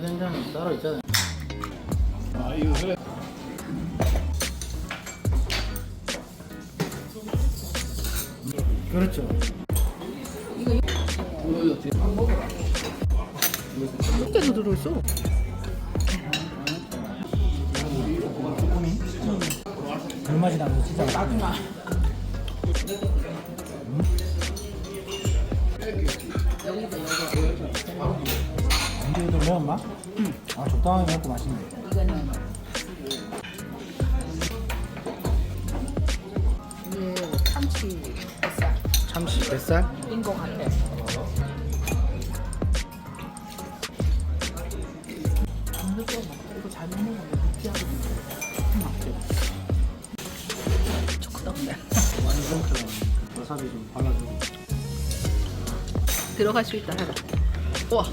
된장이 따로 있잖아요. 아 이거 그래. 그렇죠. 한개도 들어있어. 불맛이 나면서 진짜 맛있네. 언제도 매운맛? 응. 아 적당하게 맵고 맛있네. 이거는 이게 참치 뱃살 참치 뱃살? 같아. 이거 잘 먹으면 와사비 좀 발라주고. 들어갈 수 있다 해라. 와,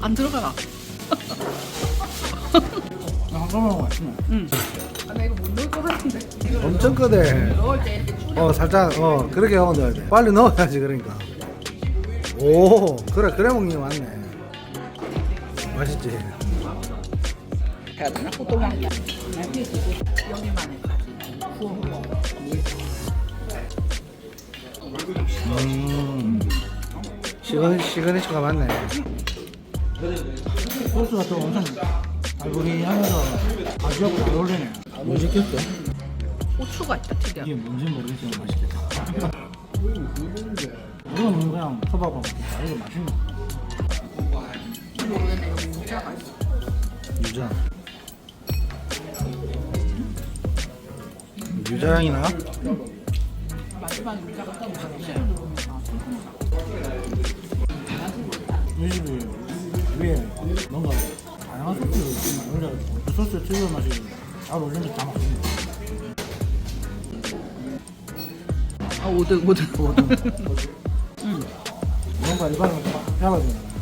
안 들어가. 한꺼번에 맛있네. 응. 아, 나 이거 못 넣을 것 같은데. 엄청 크대. 넣을 때 이렇게 쭉. 어 살짝 어 그렇게 하고 넣어야 돼. 빨리 넣어야지 그러니까. 오 그래 그래 먹는 게 맞네. 맛있지. 해야 되나? 호떡만. 여기만에 가지. 구워 먹어. 시그니 시그니처가 맞네. 소스 같은 거 엄청 달고리하면서 가지하고 잘 어울리네. 뭐 시켰어? 고추가 있다 특이하게. 이게 뭔지 모르겠지만 맛있겠다. 이건 그냥 초밥하고 아 이거 맛있네. 모르겠네. 여기 문자가 있어. 유자. 유자향이 나? 마지막에 문자가 떠오르는 뭔가 다양한 많이 올려가지고 그 소스 특유의 맛이 잘 어울리면서 다 맛있네. 아, 오등, 오등. 뭔가 일반으로 좀 잡아주네.